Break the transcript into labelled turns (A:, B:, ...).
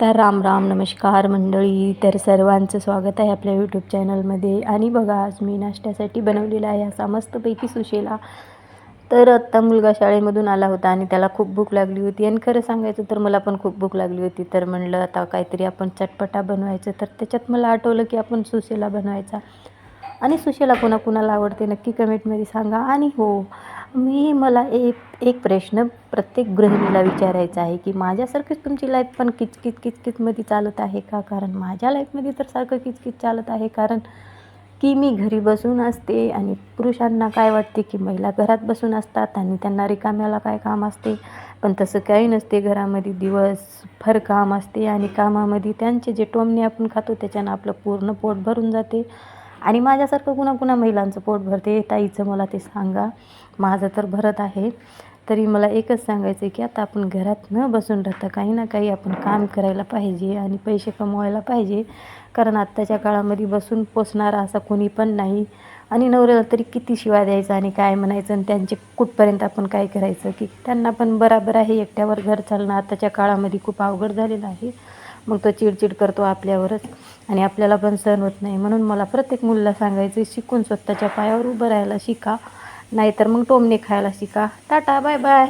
A: तर राम राम नमस्कार मंडळी. तर सर्वांचं स्वागत आहे आपल्या यूट्यूब चॅनलमध्ये आणि बघा आज मी नाश्त्यासाठी बनवलेला आहे असा मस्तपैकी सुशेला. तर आत्ता मुलगा शाळेमधून आला होता आणि त्याला खूप भूक लागली होती. आणि खरं सांगायचं तर मला पण खूप भूक लागली होती. तर म्हणलं आता काहीतरी आपण चटपटा बनवायचं. तर त्याच्यात मला आठवलं की आपण सुशेला बनवायचा. आणि सुशेला कोणाकोणाला आवडते नक्की कमेंटमध्ये सांगा. आणि हो मी मला एक एक प्रश्न प्रत्येक गृहिणीला विचारायचा आहे की माझ्यासारखीच तुमची लाईफ पण किचकिच किचकिचमध्ये चालत आहे का? कारण माझ्या लाईफमध्ये तर सारखं किचकिच चालत आहे. कारण की मी घरी बसून असते आणि पुरुषांना काय वाटते की महिला घरात बसून असतात आणि त्यांना रिकाम्याला काय काम असते? पण तसं काही नसते. घरामध्ये दिवसभर काम असते आणि कामामध्ये त्यांचे जे टोमणे आपण खातो त्याच्यानं आपलं पूर्ण पोट भरून जाते. आणि माझ्यासारखं कुणा कुणा महिलांचं पोट भरते ताईचं मला ते सांगा. माझं तर भरत आहे. तरी मला एकच सांगायचं आहे की आता आपण घरात न बसून राहता काही ना काही आपण काम करायला पाहिजे आणि पैसे कमवायला पाहिजे. कारण आत्ताच्या काळामध्ये बसून पोसणारा असा कोणी पण नाही. आणि नवऱ्याला तरी किती शिवा द्यायचा आणि काय म्हणायचं आणि त्यांचे कुठपर्यंत आपण काय करायचं की त्यांना पण बराबर आहे एकट्यावर घर चालणं. आताच्या काळामध्ये खूप अवघड झालेलं आहे. मग तो चिडचिड करतो आपल्यावरच. आणि आपल्याला पण सहन होत नाही. म्हणून मला प्रत्येक मुलीला सांगायचं शिकून स्वतःच्या पायावर उभं राहायला शिका. नाहीतर मग टोमणे खायला शिका. Tata bye bye.